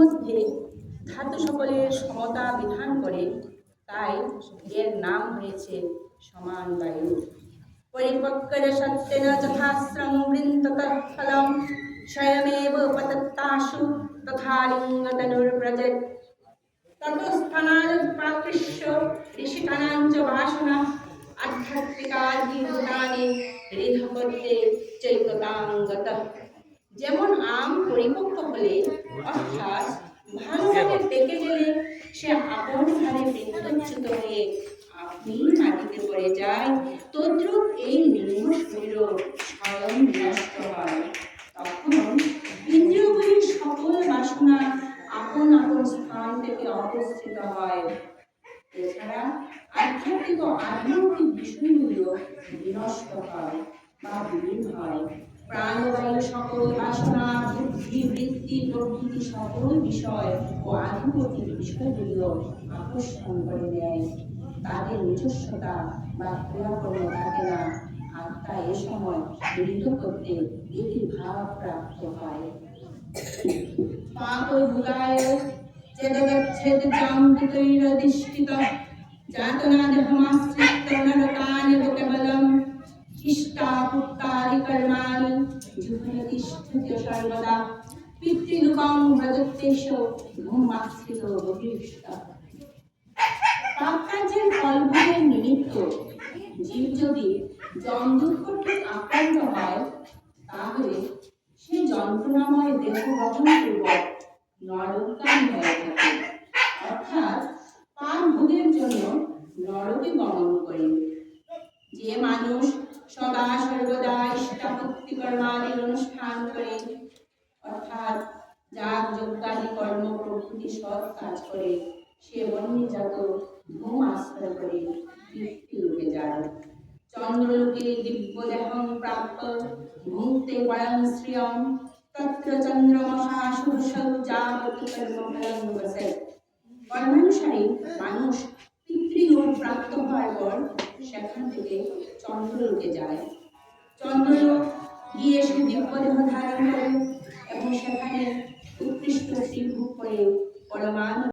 মধ্যে ধাতু সকলের সমতা বিধান করে, তাই এর নাম হয়েছে সমান বায়ু। পরিপক্কজ সত্যেন যথাশ্রম বৃন্ততঃ ফলম স্বয়মেব পতত্তাসু তথা যেমন আম পরিপক্ক আপন হারে বৃন্দচ্যুত হয়ে আপনি মাটিতে পড়ে যায়। তদ্রুপ এই নিম্ন শরীর স্বয়ং বিনষ্ট হয়। তখন ইন্দ্রিয়গুলির সকল বাসনা আপন আপন স্থান থেকে অবস্থিত হয়। এছাড়া আধ্যাত্মিক ও আধ্যাত্মিক বিষয়গুলো বিনষ্ট হয় বা বিলীন হয়। প্রাণবায়ু সকল বাসনা বৃত্তি প্রকৃতি সকল বিষয় ও আধিপত্যিক বিষয়গুলো আকর্ষণ করে নেয় তাদের নিজস্বতা বা ক্রিয়াকর্ম থাকে না আত্মা এ সময় মৃত করতে এটি ভাব প্রাপ্ত হয় পাপভুগায় চেদগচ্ছেদজাম্বুকৈরধিষ্ঠিত जातनादहमाश्रित्य नरकानि केवलम् इष्टापुत्तानि कर्माणि जुहयतिष्ठत्य सर्वदा পিতৃলোকাং ব্রজত্বেশ ব্রহ্মাশ্রিত বহিষ্কার পাপকার্যের ফলভোগের নিমিত্ত জীব যদি জমদূত কর্তৃক আক্রান্ত হয়, তাহলে সে যন্ত্রণাময় দেহ গঠনপূর্বক নরকান হয়ে থাকে। অর্থাৎ পাপ ভোগের জন্য নরকে গমন করে। যে মানুষ সদা সর্বদা ইষ্টাপত্তি কর্মাদির অনুষ্ঠান যাগ কর্ম কাজ করে, সে বন্যজাত ধূম আশ্রয় করে মৃত্যুলোকে যায় চন্দ্রলোকে দিব্য দেহং প্রাপ্ত ভুঙ্ক্তে পরং শ্রিয়ম তত্র চন্দ্রমসা সুরসৌ যাবতী কর্মফলং কর্মানুসারে মানুষ পিতৃলোক প্রাপ্ত হওয়ার পর সেখান থেকে চন্দ্রলোকে যায়। চন্দ্রলোক গিয়ে সে দিব্যদেহ ধারণ করে এবং সেখানে Por lo